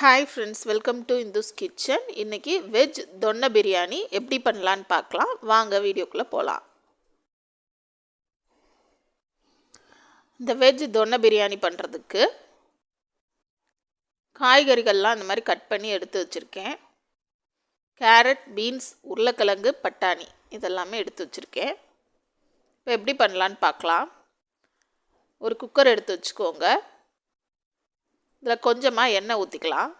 Hi friends welcome to Indhus kitchen இன்றைக்கி veg தொன்னை பிரியாணி எப்படி பண்ணலான்னு பார்க்கலாம். வாங்க வீடியோக்குள்ளே போகலாம் இந்த வெஜ் தொன்னை பிரியாணி பண்ணுறதுக்கு காய்கறிகள்லாம் இந்த மாதிரி கட் பண்ணி எடுத்து வச்சுருக்கேன். கேரட் பீன்ஸ் உருளைக்கிழங்கு பட்டாணி இதெல்லாமே எடுத்து வச்சுருக்கேன். இப்போ எப்படி பண்ணலான்னு பார்க்கலாம். ஒரு குக்கர் எடுத்து வச்சுக்கோங்க. இதில் கொஞ்சமாக எண்ணெய் ஊற்றிக்கலாம்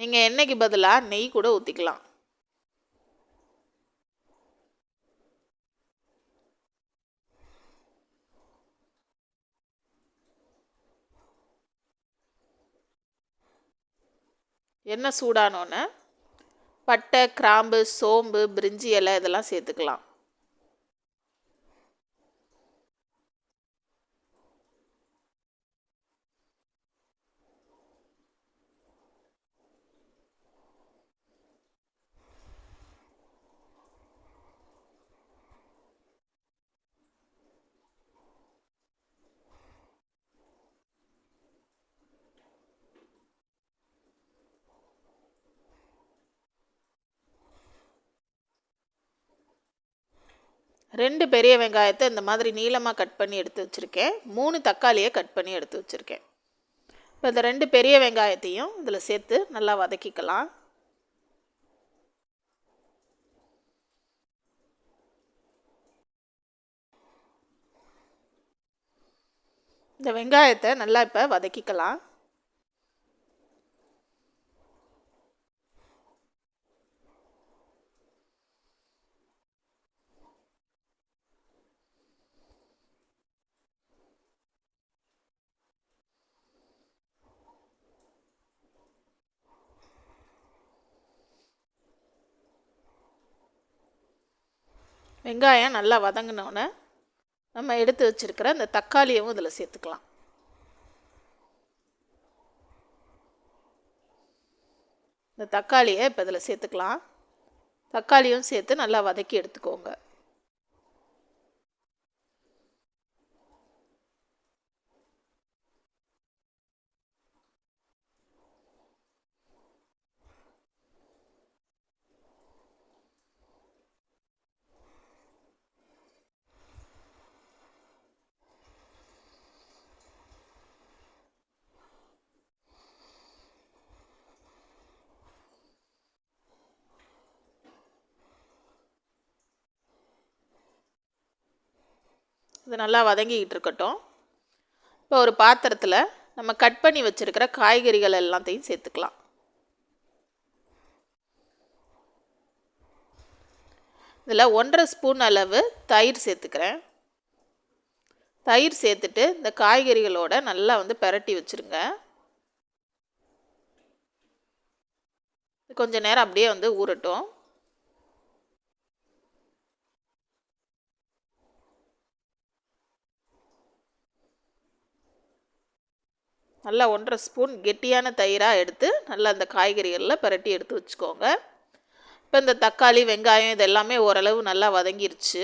நீங்கள் எண்ணெய்க்கு பதிலாக நெய் கூட ஊற்றிக்கலாம் எண்ணெய் சூடானோன்னு பட்டை கிராம்பு சோம்பு பிரிஞ்சி இலை இதெல்லாம் சேர்த்துக்கலாம். ரெண்டு பெரிய வெங்காயத்தை இந்த மாதிரி நீளமாக கட் பண்ணி எடுத்து வச்சுருக்கேன். மூணு தக்காளியை கட் பண்ணி எடுத்து வச்சுருக்கேன். இப்போ இந்த ரெண்டு பெரிய வெங்காயத்தையும் இதில் சேர்த்து நல்லா வதக்கிக்கலாம். இந்த வெங்காயத்தை நல்லா இப்போ வதக்கிக்கலாம். வெங்காயம் நல்லா வதங்கினோன்னே நம்ம எடுத்து வச்சுருக்கிற அந்த தக்காளியவும் இதில் சேர்த்துக்கலாம். இந்த தக்காளியை இப்போ இதில் சேர்த்துக்கலாம். தக்காளியும் சேர்த்து நல்லா வதக்கி எடுத்துக்கோங்க. இது நல்லா வதங்கிக்கிட்டு இருக்கட்டும். இப்போ ஒரு பாத்திரத்தில் நம்ம கட் பண்ணி வச்சுருக்கிற காய்கறிகள் எல்லாத்தையும் சேர்த்துக்கலாம். இதில் ஒன்றரை ஸ்பூன் அளவு தயிர் சேர்த்துக்கிறேன். தயிர் சேர்த்துட்டு இந்த காய்கறிகளோட நல்லா வந்து பெரட்டி வச்சுருங்க. கொஞ்சம் நேரம் அப்படியே வந்து ஊறட்டும். நல்லா ஒன்றரை ஸ்பூன் கெட்டியான தயிராக எடுத்து நல்லா அந்த காய்கறிகளில் பரட்டி எடுத்து வச்சுக்கோங்க. இப்போ இந்த தக்காளி வெங்காயம் இது எல்லாமே ஓரளவு நல்லா வதங்கிருச்சு.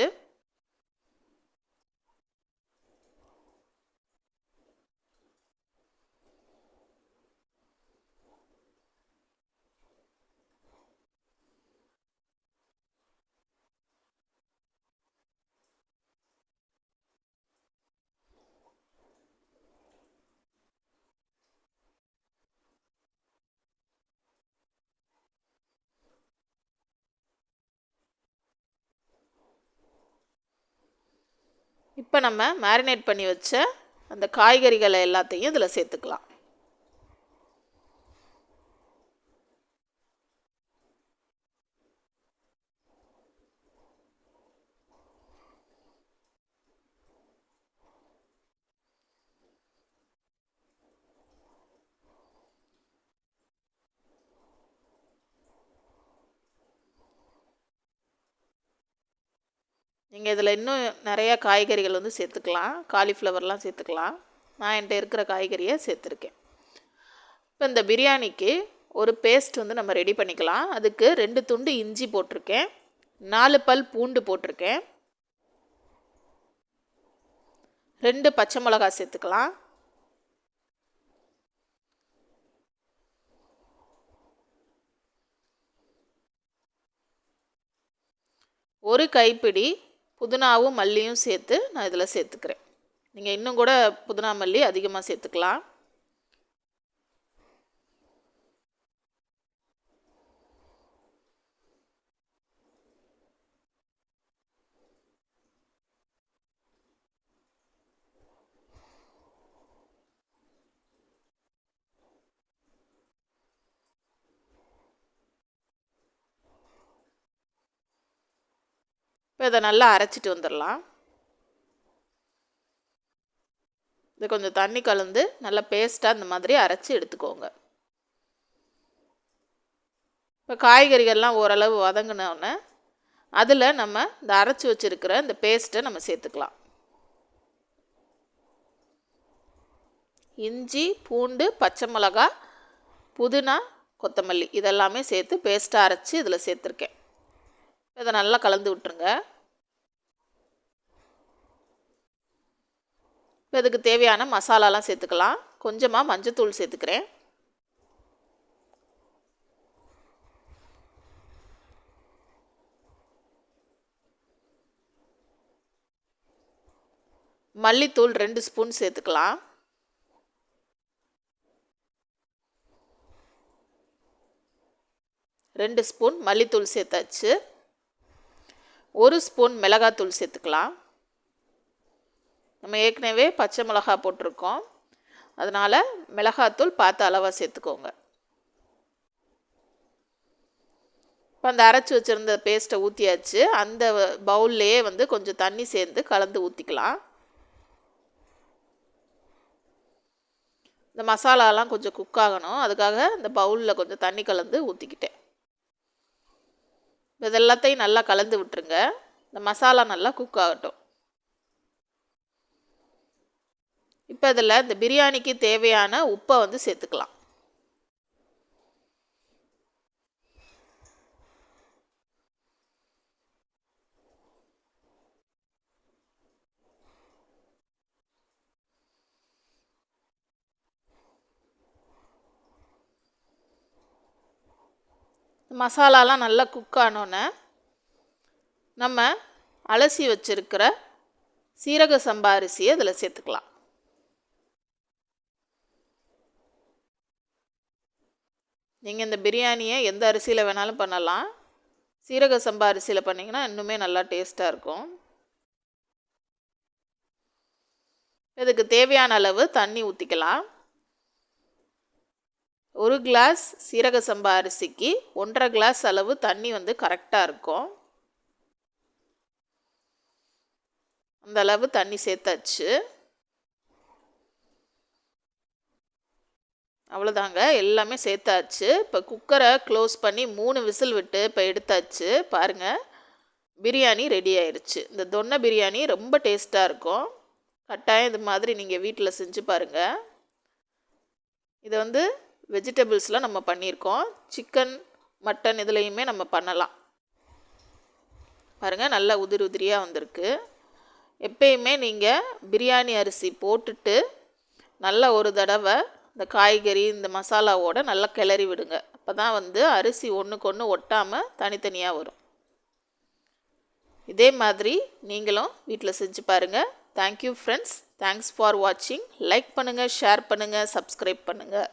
இப்போ நம்ம மேரினேட் பண்ணி வச்ச அந்த காய்கறிகளை எல்லாத்தையும் இதில் சேர்த்துக்கலாம். நீங்கள் இதில் இன்னும் நிறையா காய்கறிகள் வந்து சேர்த்துக்கலாம். காலிஃப்ளவர்லாம் சேர்த்துக்கலாம். நான் என்கிட்ட இருக்கிற காய்கறியை சேர்த்துருக்கேன். இப்போ இந்த பிரியாணிக்கு ஒரு பேஸ்ட் வந்து நம்ம ரெடி பண்ணிக்கலாம். அதுக்கு ரெண்டு துண்டு இஞ்சி போட்டிருக்கேன். நாலு பல் பூண்டு போட்டிருக்கேன். ரெண்டு பச்சை மிளகா சேர்த்துக்கலாம். ஒரு கைப்பிடி புதினாவும் மல்லியும் சேர்த்து நான் இதில் சேர்த்துக்கிறேன். நீங்கள் இன்னும் கூட புதினா மல்லி அதிகமாக சேர்த்துக்கலாம். இதை நல்லா அரைச்சிட்டு வந்துடலாம். இது கொஞ்சம் தண்ணி கலந்து நல்லா பேஸ்ட்டாக இந்த மாதிரி அரைச்சி எடுத்துக்கோங்க. இப்போ காய்கறிகள்லாம் ஓரளவு வதங்கினோடனே அதில் நம்ம இந்த அரைச்சி வச்சுருக்கிற இந்த பேஸ்ட்டை நம்ம சேர்த்துக்கலாம். இஞ்சி பூண்டு பச்சை மிளகா புதினா கொத்தமல்லி இதெல்லாமே சேர்த்து பேஸ்ட்டாக அரைச்சி இதில் சேர்த்துருக்கேன். இதை நல்லா கலந்து விட்டுருங்க. இப்போ இதுக்கு தேவையான மசாலாலாம் சேர்த்துக்கலாம். கொஞ்சமாக மஞ்சத்தூள் சேர்த்துக்கிறேன். மல்லித்தூள் ரெண்டு ஸ்பூன் சேர்த்துக்கலாம். ரெண்டு ஸ்பூன் மல்லித்தூள் சேர்த்தாச்சு. ஒரு ஸ்பூன் மிளகாத்தூள் சேர்த்துக்கலாம். நம்ம ஏற்கனவே பச்சை மிளகா போட்டிருக்கோம். அதனால் மிளகாத்தூள் பார்த்து அளவாக சேர்த்துக்கோங்க. இப்போ அந்த அரைச்சி வச்சுருந்த பேஸ்ட்டை ஊற்றியாச்சு அந்த பவுல்லையே வந்து கொஞ்சம் தண்ணி சேர்ந்து கலந்து ஊற்றிக்கலாம் இந்த மசாலாலாம் கொஞ்சம் குக் ஆகணும். அதுக்காக இந்த பவுலில் கொஞ்சம் தண்ணி கலந்து ஊற்றிக்கிட்டேன் இதெல்லாத்தையும் நல்லா கலந்து விட்டுருங்க. இந்த மசாலா நல்லா குக் ஆகட்டும். இப்போ இதில் இந்த பிரியாணிக்கு தேவையான உப்பை வந்து சேர்த்துக்கலாம். மசாலாலாம் நல்லா குக் ஆனோன்னே நம்ம அலசி வச்சுருக்கிற சீரக சம்பா அரிசியை அதில் சேர்த்துக்கலாம். நீங்கள் இந்த பிரியாணியை எந்த அரிசியில் வேணாலும் பண்ணலாம். சீரக சம்பா அரிசியில் பண்ணிங்கன்னா இன்னுமே நல்லா டேஸ்ட்டாக இருக்கும். இதுக்கு தேவையான அளவு தண்ணி ஊற்றிக்கலாம் ஒரு கிளாஸ் சீரக சம்பா அரிசிக்கு ஒன்றரை கிளாஸ் அளவு தண்ணி வந்து கரெக்டாக இருக்கும். அந்த அளவு தண்ணி சேர்த்தாச்சு. அவ்வளோதாங்க. எல்லாமே சேர்த்தாச்சு. இப்போ குக்கரை க்ளோஸ் பண்ணி மூணு விசில் விட்டு இப்போ எடுத்தாச்சு. பாருங்கள் பிரியாணி ரெடி ஆயிடுச்சு இந்த தொன்னை பிரியாணி ரொம்ப டேஸ்ட்டாக இருக்கும். கட்டாயம் இது மாதிரி நீங்கள் வீட்டில் செஞ்சு பாருங்கள் இதை வந்து வெஜிடபிள்ஸ்லாம் நம்ம பண்ணியிருக்கோம். சிக்கன் மட்டன் இதுலேயுமே நம்ம பண்ணலாம். பாருங்கள் நல்லா உதிரி உதிரியாக வந்திருக்கு. எப்பயுமே நீங்கள் பிரியாணி அரிசி போட்டுட்டு நல்லா ஒரு தடவை இந்த காய்கறி இந்த மசாலாவோட நல்லா கிளறி விடுங்க. அப்போ தான் வந்து அரிசி ஒன்றுக்கு ஒன்று ஒட்டாமல் தனித்தனியாக வரும். இதே மாதிரி நீங்களும் வீட்டில் செஞ்சு பாருங்கள் thank you friends thanks for வாட்சிங் லைக் பண்ணுங்கள் ஷேர் பண்ணுங்கள் சப்ஸ்கிரைப் பண்ணுங்கள்